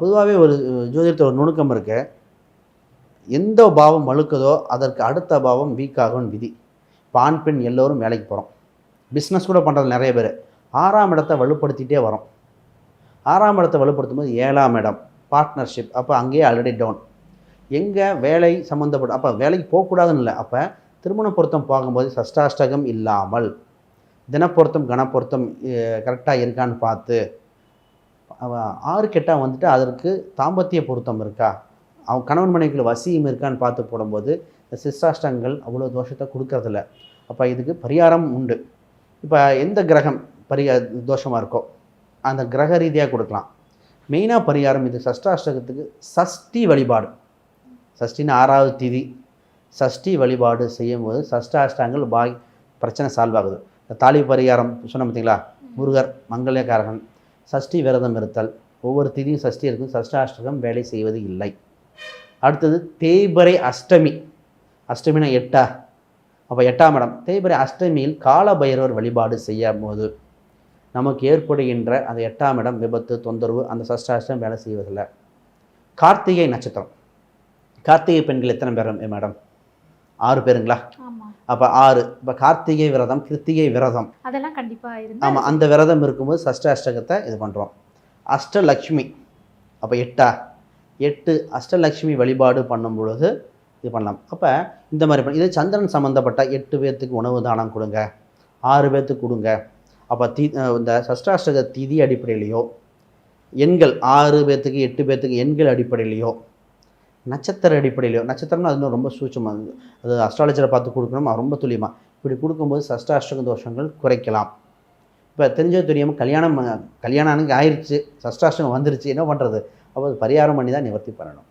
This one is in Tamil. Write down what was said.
பொதுவாகவே ஒரு ஜோதிடத்தில் ஒரு நுணுக்கம் இருக்கு. எந்த பாவம் வழுக்குதோ அதற்கு அடுத்த பாவம் வீக் ஆகும் விதி பான் பெண் எல்லோரும் வேலைக்கு போகிறோம் பிஸ்னஸ் கூட பண்ணுறது நிறைய பேர். ஆறாம் இடத்தை வலுப்படுத்திகிட்டே வரோம். ஆறாம் இடத்தை வலுப்படுத்தும் போது ஏழாம் இடம் பார்ட்னர்ஷிப் அப்போ அங்கேயே ஆல்ரெடி டவுன் எங்கே வேலை சம்மந்தப்பட்ட அப்போ வேலைக்கு போகக்கூடாதுன்னு இல்லை. அப்போ திருமண பொருத்தம் பார்க்கும்போது சஷ்டாஷ்டகம் இல்லாமல் தினப்பொருத்தம் கணப்பொருத்தம் கரெக்டாக இருக்கான்னு பார்த்து ஆறு கெட்டா வந்துட்டு அதற்கு தாம்பத்திய பொருத்தம் இருக்கா? அவன் கணவன் மனைவிக்குள்ள வசியம் இருக்கான்னு பார்த்து போடும்போது இந்த சிஸ்டாஷ்டங்கள் அவ்வளோ தோஷத்தை கொடுக்கறதில்ல. அப்போ இதுக்கு பரிகாரம் உண்டு. இப்போ எந்த கிரகம் பரிகா தோஷமாக இருக்கோ அந்த கிரக ரீதியாக கொடுக்கலாம். மெயினாக பரிகாரம் இது சஷ்டாஷ்டகத்துக்கு சஷ்டி வழிபாடு. சஷ்டின்னு ஆறாவது திதி. சஷ்டி வழிபாடு செய்யும்போது சஷ்டாஷ்டங்கள் பாய் பிரச்சனை சால்வ் ஆகுது. இந்த தாலி பரிகாரம் சொன்ன பார்த்தீங்களா முருகர் மங்களக்காரகன் சஷ்டி விரதம் இருத்தல். ஒவ்வொரு திதியும் சஷ்டி இருக்கும். சஷ்டாஷ்டகம் வேலை செய்வது இல்லை. அடுத்தது தேய்பறை அஷ்டமி. அஷ்டமினா எட்டா? அப்போ எட்டாம் இடம். தேய்பறை அஷ்டமியில் கால பைரவர் வழிபாடு செய்யும் போது நமக்கு ஏற்படுகின்ற அந்த எட்டாம் இடம் விபத்து தொந்தரவு அந்த சஷ்டாஷ்டம் வேலை செய்வதில்லை. கார்த்திகை நட்சத்திரம். கார்த்திகை பெண்கள் எத்தனை பேர் மேடம்? ஆறு பேருங்களா? அப்போ ஆறு. இப்போ கார்த்திகை விரதம் கிருத்திகை விரதம். அதெல்லாம் கண்டிப்பா இருந்தா ஆமாம் அந்த விரதம் இருக்கும்போது சஷ்ட அஷ்டகத்தை இது பண்ணுறோம் அஷ்டலக்ஷ்மி. அப்போ எட்டா? எட்டு அஷ்டலக்ஷ்மி வழிபாடு பண்ணும் பொழுது இது பண்ணலாம். அப்போ இந்த மாதிரி பண்ண- இது சந்திரன் சம்மந்தப்பட்ட எட்டு பேர்த்துக்கு உணவு தானம் கொடுங்க. ஆறு பேர்த்துக்கு கொடுங்க. அப்போ தி இந்த சஷ்டாஷ்டக திதி அடிப்படையிலையோ எண்கள் ஆறு பேர்த்துக்கு எட்டு பேர்த்துக்கு எண்கள் அடிப்படையிலையோ நட்சத்திர அடிப்படையிலையோ நட்சத்திரம்னா அது ரொம்ப சூட்சமாக அது அஸ்ட்ராலஜரை பார்த்து கொடுக்கணும்? ரொம்ப துல்லியமாக இப்படி கொடுக்கும்போது சஷ்டாஷ்டக தோஷங்கள் குறைக்கலாம். இப்போ தெரிஞ்சது தெரியாமல் கல்யாணம் கல்யாணம் ஆயிடுச்சு சஷ்டாஷ்டகம் வந்துருச்சு என்ன பண்ணுறது அப்போ பரிகாரம் பண்ணி தான் நிவர்த்தி பண்ணணும்.